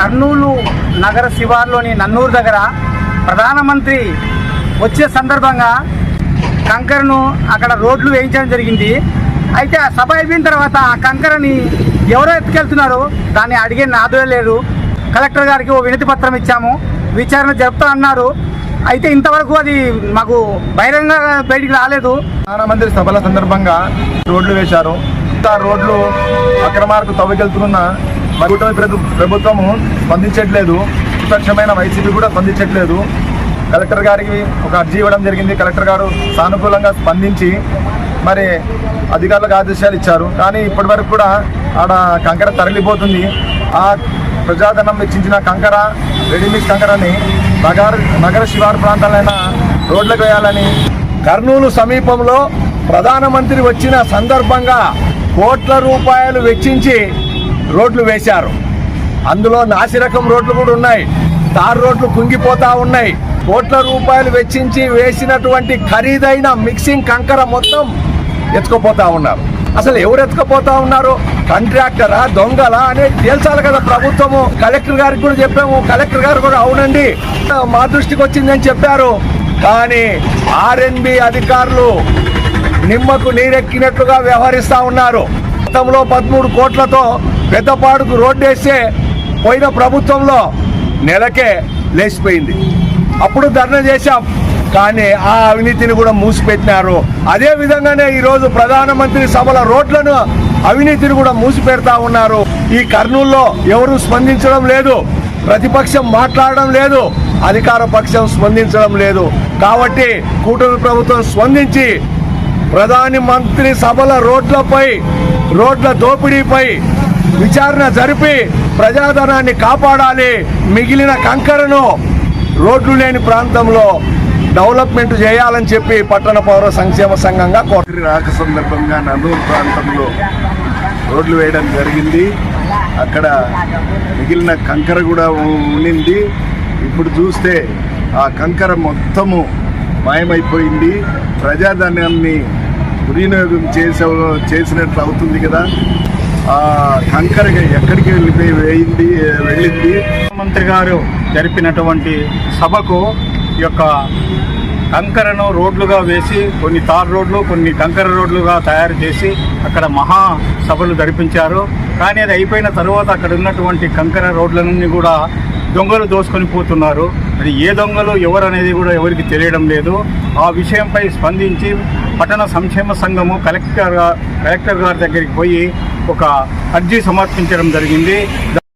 కర్నూలు నగర శివార్లోని నన్నూరు దగ్గర ప్రధానమంత్రి వచ్చే సందర్భంగా కంకరను అక్కడ రోడ్లు వేయించడం జరిగింది. అయితే ఆ సభ అయిపోయిన తర్వాత ఆ కంకరని ఎవరో ఎత్తుకెళ్తున్నారో? దాన్ని అడిగే నాదే లేదు కలెక్టర్ గారికి ఓ వినతి పత్రం ఇచ్చాము. విచారణ జరుపుతా అన్నారు. అయితే ఇంతవరకు అది మాకు బహిరంగ బయటికి రాలేదు. ప్రధానమంత్రి సభల సందర్భంగా రోడ్లు వేశారు. రోడ్లు అక్రమార్కు తవ్వకెళ్తున్న కూటమి ప్రభు- ప్రభుత్వము స్పందించట్లేదు. విపక్షమైన వైసీపీ కూడా స్పందించట్లేదు. కలెక్టర్ గారికి ఒక అర్జీ ఇవ్వడం జరిగింది. కలెక్టర్ గారు సానుకూలంగా స్పందించి మరి అధికారులకు ఆదేశాలు ఇచ్చారు. కానీ ఇప్పటి వరకు కూడా ఆడ కంకర తరలిపోతుంది. ఆ ప్రజాధనం వెచ్చించిన కంకర రెడీమిక్స్ కంకరని నగర నగర శివారు ప్రాంతాలైన రోడ్లకు వేయాలని. కర్నూలు సమీపంలో ప్రధానమంత్రి వచ్చిన సందర్భంగా కోట్ల రూపాయలు వెచ్చించి రోడ్లు వేశారు. అందులో నాసిరకం రోడ్లు కూడా ఉన్నాయి. తార్ రోడ్లు కుంగిపోతా ఉన్నాయి. కోట్ల రూపాయలు వెచ్చించి వేసినటువంటి ఖరీదైన మిక్సింగ్ కంకర మొత్తం ఎత్తుకుపోతా ఉన్నారు. అసలు ఎవరు ఎత్తుకుపోతా ఉన్నారు? కాంట్రాక్టరా? దొంగలా? అనేది తేల్చాలి కదా ప్రభుత్వము. కలెక్టర్ గారికి కూడా చెప్పాము. కలెక్టర్ గారు కూడా అవునండి. మా దృష్టికి వచ్చిందని చెప్పారు. కానీ ఆర్ఎన్బి అధికారులు నిమ్మకు నీరెక్కినట్లుగా వ్యవహరిస్తూ ఉన్నారు. గతంలో పదమూడు కోట్లతో పెద్దపాడుకు రోడ్డు వేస్తే పోయిన ప్రభుత్వంలో నెలకే లేచిపోయింది. అప్పుడు ధర్నా చేశాం. కానీ ఆ అవినీతిని కూడా మూసిపెట్టినారు. అదే విధంగానే ఈరోజు ప్రధానమంత్రి సభల రోడ్లను అవినీతిని కూడా మూసిపెడతా ఉన్నారు. ఈ కర్నూల్లో ఎవరు స్పందించడం లేదు. ప్రతిపక్షం మాట్లాడడం లేదు. అధికార పక్షం స్పందించడం లేదు. కాబట్టి కూటమి ప్రభుత్వం స్పందించి ప్రధాని మంత్రి సభల రోడ్లపై రోడ్ల దోపిడీపై విచారణ జరిపి ప్రజాధనాన్ని కాపాడాలి. మిగిలిన కంకరను రోడ్లు లేని ప్రాంతంలో డెవలప్మెంట్ చేయాలని చెప్పి పట్టణ పౌర సంక్షేమ సంఘంగా కోరి రాక సందర్భంగా నందూరు ప్రాంతంలో రోడ్లు వేయడం జరిగింది. అక్కడ మిగిలిన కంకర కూడా ఉండింది ఇప్పుడు చూస్తే ఆ కంకర మొత్తము మాయమైపోయింది. ప్రజాధనాన్ని దుర్వినియోగం చేసే చేసినట్లు అవుతుంది కదా. కంకర ఎక్కడికి వెళ్ళిపోయి వేయింది వెళ్ళింది? ముఖ్యమంత్రి గారు జరిపినటువంటి సభకు యొక్క కంకరను రోడ్లుగా వేసి కొన్ని తార్ రోడ్లు కొన్ని కంకర రోడ్లుగా తయారు చేసి అక్కడ మహా సభలు జరిపించారు. కానీ అది అయిపోయిన తర్వాత అక్కడ ఉన్నటువంటి కంకర రోడ్లన్నీ కూడా దొంగలు దోసుకొని పోతున్నారు. అది ఏ దొంగలు ఎవరు అనేది కూడా ఎవరికి తెలియడం లేదు. ఆ విషయంపై స్పందించి పట్టణ సంక్షేమ సంఘము కలెక్టర్ కలెక్టర్ గారి దగ్గరికి పోయి ఒక అర్జీ సమర్పించడం జరిగింది.